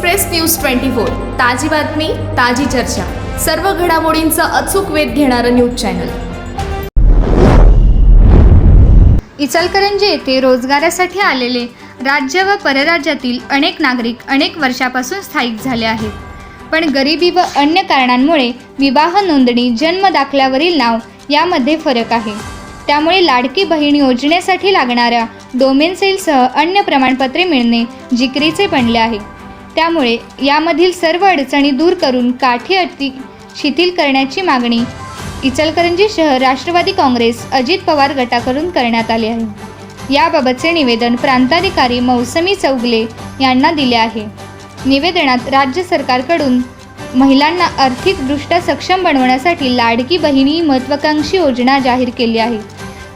Express news twenty four. ताजी बातमी ताजी चर्चा. सर्व घडामोडींचा अचूक वेध घेणारं न्यूज चॅनल. इचलकरंजी येथे रोजगारासाठी आलेले राज्य व परराज्यातील अनेक नागरिक अनेक वर्षापासून स्थायिक झाले आहेत. पण गरिबी व अन्य कारणांमुळे विवाह नोंदणी जन्म दाखल्यावरील नाव यामध्ये फरक आहे. त्यामुळे लाडकी बहीण योजनेसाठी लागणाऱ्या डोमेन सेलसह अन्य प्रमाणपत्रे मिळणे जिकरीचे बनले आहे. त्यामुळे यामधील सर्व अडचणी दूर करून काठी अटी शिथिल करण्याची मागणी इचलकरंजी शहर राष्ट्रवादी काँग्रेस अजित पवार गटाकडून करण्यात आले आहे. याबाबतचे निवेदन प्रांताधिकारी मौसमी चौगले यांना दिले आहे. निवेदनात राज्य सरकारकडून महिलांना आर्थिकदृष्ट्या सक्षम बनवण्यासाठी लाडकी बहिणी महत्त्वाकांक्षी योजना जाहीर केली आहे.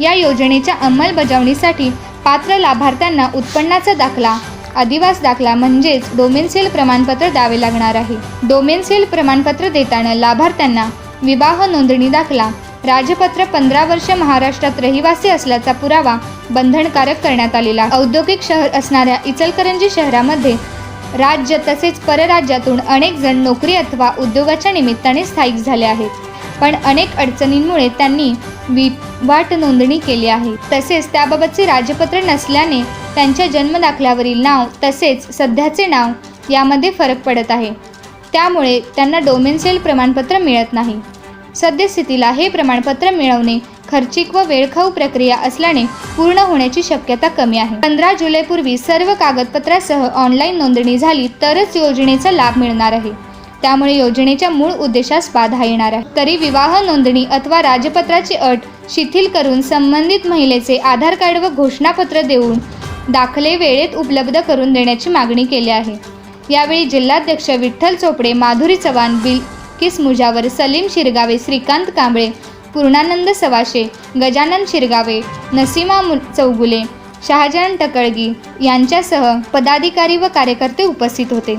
या योजनेच्या अंमलबजावणीसाठी पात्र लाभार्थ्यांना उत्पन्नाचा दाखला अधिवास दाखला म्हणजेच डोमेन सेल प्रमाणपत्र द्यावे लागणार आहे. डोमेन सेल प्रमाणपत्र देताना लाभार्थ्यांना विवाह नोंदणी दाखला राजपत्र पंधरा वर्ष महाराष्ट्रात रहिवासी असल्याचा पुरावा बंधनकारक करण्यात आलेला. औद्योगिक शहर असणाऱ्या इचलकरंजी शहरामध्ये राज्य तसेच परराज्यातून अनेक जण नोकरी अथवा उद्योगाच्या निमित्ताने स्थायिक झाले आहेत. पण अनेक अडचणींमुळे त्यांनी विवाट नोंदणी केली आहे. तसेच त्याबाबतचे राजपत्र नसल्याने त्यांच्या जन्मदाखल्यावरील नाव तसेच सध्याचे नाव यामध्ये फरक पडत आहे. त्यामुळे त्यांना डोमेन सेल प्रमाणपत्र मिळत नाही. सद्यस्थितीला हे प्रमाणपत्र मिळवणे खर्चिक व वेळखाऊ प्रक्रिया असल्याने पूर्ण होण्याची शक्यता कमी आहे. पंधरा जुलैपूर्वी सर्व कागदपत्रासह ऑनलाईन नोंदणी झाली तरच योजनेचा लाभ मिळणार आहे. त्यामुळे योजनेच्या मूळ उद्देशास बाधा येणार आहे. तरी विवाह नोंदणी अथवा राजपत्राची अट शिथिल करून संबंधित महिलेचे आधार कार्ड व घोषणापत्र देऊन दाखले वेळेत उपलब्ध करून देण्याची मागणी केली आहे. यावेळी जिल्हाध्यक्ष विठ्ठल चोपडे माधुरी चव्हाण बिलकिस मुजावर सलीम शिरगावे श्रीकांत कांबळे पूर्णानंद सवाशे गजानन शिरगावे नसीमा मु चौगुले शहाजहान टकळगी यांच्यासह पदाधिकारी व कार्यकर्ते उपस्थित होते.